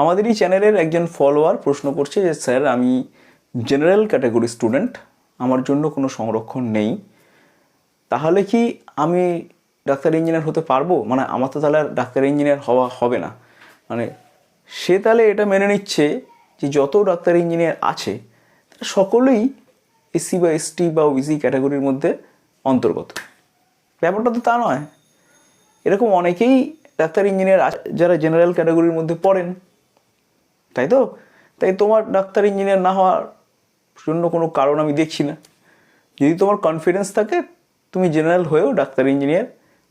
আমাদের এই চ্যানেলের একজন ফলোয়ার প্রশ্ন করছে যে, স্যার, আমি জেনারেল ক্যাটাগরি স্টুডেন্ট আমার জন্য কোনো সংরক্ষণ নেই। তাহলে কি আমি ডাক্তার ইঞ্জিনিয়ার হতে পারব? মানে আমার তো তাহলে আর ডাক্তার ইঞ্জিনিয়ার হওয়া হবে না। মানে সে তাহলে এটা মেনে নিচ্ছে যে, যত ডাক্তার ইঞ্জিনিয়ার আছে, তারা সকলেই এসসি বা এসটি বা ওবিসি ক্যাটাগরির মধ্যে অন্তর্গত। ব্যাপারটা তো তা নয়। এরকম অনেকেই ডাক্তার ইঞ্জিনিয়ার যারা জেনারেল ক্যাটাগরির মধ্যে পড়েন তাই তো? তাই তোমার ডাক্তার ইঞ্জিনিয়ার না হওয়ার জন্য কোনো কারণ আমি দেখছি না। যদি তোমার কনফিডেন্স থাকে, তুমি জেনারেল হয়েও ডাক্তার ইঞ্জিনিয়ার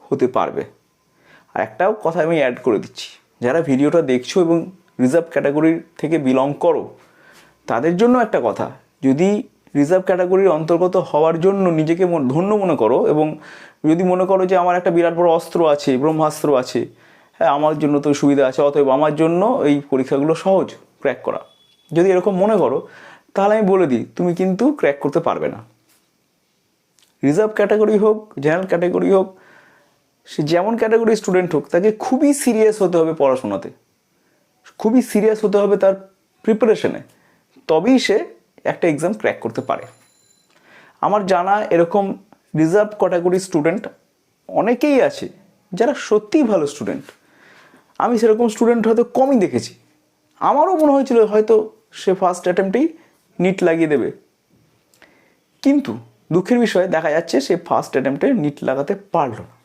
হতে পারবে। আর একটাও কথা আমি অ্যাড করে দিচ্ছি। যারা ভিডিওটা দেখছ এবং রিজার্ভ ক্যাটাগরির থেকে বিলং করো, তাদের জন্য একটা কথা। যদি রিজার্ভ ক্যাটাগরির অন্তর্গত হওয়ার জন্য নিজেকে ধন্য মনে করো এবং যদি মনে করো যে আমার একটা বিরাট বড় অস্ত্র আছে, ব্রহ্মাস্ত্র আছে হ্যাঁ আমার জন্য তো সুবিধা আছে, অতএব আমার জন্য এই পরীক্ষাগুলো সহজ ক্র্যাক করা। যদি এরকম মনে করো, তাহলে আমি বলে দিই, তুমি কিন্তু ক্র্যাক করতে পারবে না। রিজার্ভ ক্যাটাগরি হোক জেনারেল ক্যাটাগরি হোক, সে যেমন ক্যাটাগরি স্টুডেন্ট হোক, তাকে খুবই সিরিয়াস হতে হবে পড়াশোনাতে। খুবই সিরিয়াস হতে হবে তার প্রিপারেশনে তবেই সে একটা এক্সাম ক্র্যাক করতে পারে। আমার জানা এরকম রিজার্ভ ক্যাটাগরি স্টুডেন্ট অনেকেই আছে, যারা সত্যিই ভালো স্টুডেন্ট আমি সেরকম স্টুডেন্ট হয়তো কমই দেখেছি। আমারও মনে হয়েছিল হয়তো সে ফার্স্ট অ্যাটেম্পটেই নিট লাগিয়ে দেবে। কিন্তু দুঃখের বিষয়ে, দেখা যাচ্ছে সে ফার্স্ট অ্যাটেম্পটে নিট লাগাতে পারল না।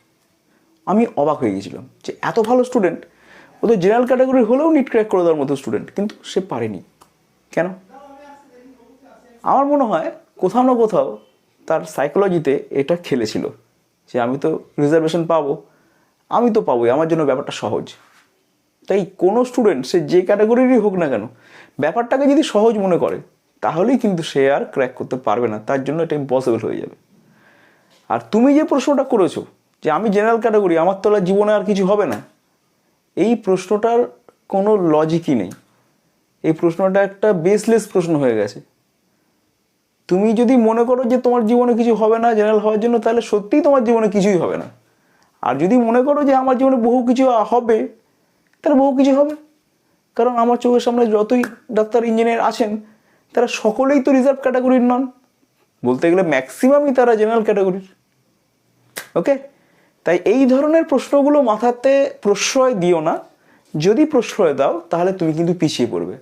আমি অবাক হয়ে গেছিলাম যে এত ভালো স্টুডেন্ট ও তো জেনারেল ক্যাটাগরি হলেও নিট ক্র্যাক করে দেওয়ার মতো স্টুডেন্ট কিন্তু সে পারেনি। কেন? আমার মনে হয় কোথাও না কোথাও তার সাইকোলজিতে এটা খেলেছিল যে আমি তো রিজার্ভেশন পাবো, আমি তো পাবোই, আমার জন্য ব্যাপারটা সহজ। তাই কোনো স্টুডেন্ট সে যে ক্যাটাগরিরই হোক না কেন, ব্যাপারটাকে যদি সহজ মনে করে, তাহলেই কিন্তু সে আর ক্র্যাক করতে পারবে না। তার জন্য এটা ইম্পসিবল হয়ে যাবে। আর তুমি যে প্রশ্নটা করেছ, যে আমি জেনারেল ক্যাটাগরি আমার তো আর জীবনে আর কিছু হবে না, এই প্রশ্নটার কোনো লজিকই নেই। এই প্রশ্নটা একটা বেসলেস প্রশ্ন হয়ে গেছে। তুমি যদি মনে করো যে তোমার জীবনে কিছু হবে না জেনারেল হওয়ার জন্য, তাহলে সত্যিই তোমার জীবনে কিছুই হবে না। আর যদি মনে করো যে আমার জীবনে বহু কিছু হবে তাহলে বহু কিছু হবে। কারণ আমার চোখের সামনে যতই ডাক্তার, ইঞ্জিনিয়ার আছেন, তারা সকলেই তো রিজার্ভ ক্যাটাগরির নন। বলতে গেলে ম্যাক্সিমামই তারা জেনারেল ক্যাটাগরির ওকে তাই এই ধরনের প্রশ্নগুলো মাথাতে প্রশ্রয় দিও না। যদি প্রশ্রয় দাও, তাহলে তুমি কিন্তু পিছিয়ে পড়বে।